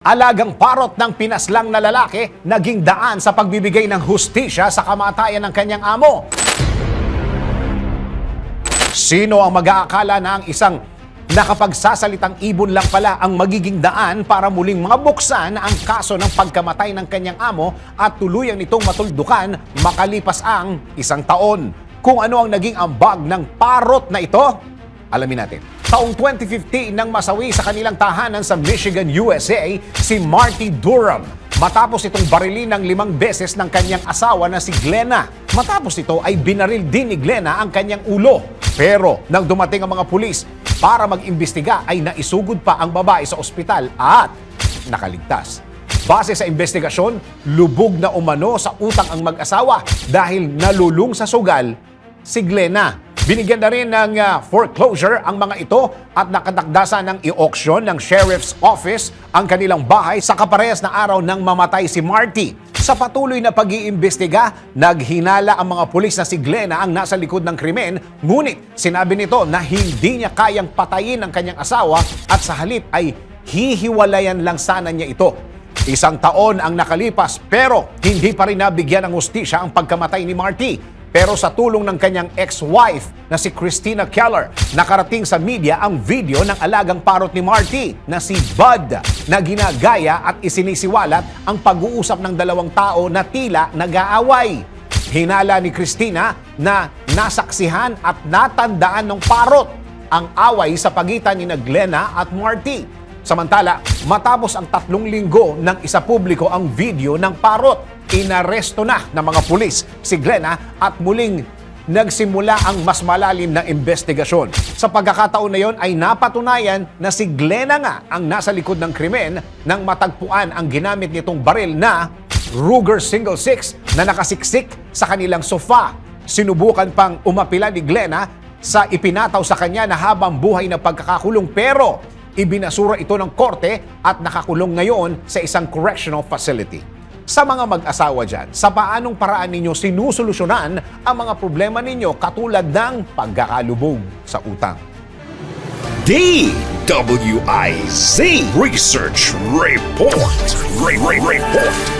Alagang parot ng pinaslang na lalaki naging daan sa pagbibigay ng hustisya sa kamatayan ng kanyang amo. Sino ang mag-aakala na ang isang nakapagsasalitang ibon lang pala ang magiging daan para muling mabuksan ang kaso ng pagkamatay ng kanyang amo at tuluyang nitong matuldukan makalipas ang isang taon. Kung ano ang naging ambag ng parot na ito, alamin natin. Taong 2015 nang masawi sa kanilang tahanan sa Michigan, USA, si Marty Durham. Matapos itong barilin ng limang beses ng kanyang asawa na si Glenna. Matapos ito ay binaril din ni Glenna ang kanyang ulo. Pero nang dumating ang mga pulis para mag-imbestiga ay naisugod pa ang babae sa ospital at nakaligtas. Base sa investigasyon, lubog na umano sa utang ang mag-asawa dahil nalulung sa sugal si Glenna. Binigyan na rin ng ah, foreclosure ang mga ito at nakatakdasa ng i-auction ng Sheriff's Office ang kanilang bahay sa kaparehas na araw ng mamatay si Marty. Sa patuloy na pag-iimbestiga, naghinala ang mga pulis na si Glenna ang nasa likod ng krimen, ngunit sinabi nito na hindi niya kayang patayin ang kanyang asawa at sa halip ay hihiwalayan lang sana niya ito. Isang taon ang nakalipas pero hindi pa rin nabigyan ng hustisya ang pagkamatay ni Marty. Pero sa tulong ng kanyang ex-wife na si Christina Keller, nakarating sa media ang video ng alagang parot ni Marty na si Bud na ginagaya at isinisiwalat ang pag-uusap ng dalawang tao na tila nag-aaway. Hinala ni Christina na nasaksihan at natandaan ng parot ang away sa pagitan ni na Glenna at Marty. Samantala, matapos ang tatlong linggo ng isa publiko ang video ng parot, inaresto na ng mga pulis si Glenna at muling nagsimula ang mas malalim na investigasyon. Sa pagkakataon na yon ay napatunayan na si Glenna nga ang nasa likod ng krimen nang matagpuan ang ginamit nitong baril na Ruger Single Six na nakasiksik sa kanilang sofa. Sinubukan pang umapila ni Glenna sa ipinataw sa kanya na habang buhay na pagkakakulong pero ibinasura ito ng korte at nakakulong ngayon sa isang correctional facility. Sa mga mag-asawa dyan, sa paanong paraan ninyo sinusolusyonan ang mga problema ninyo katulad ng pagkakalubog sa utang? DWIZ Research Report. Re- Re- Report.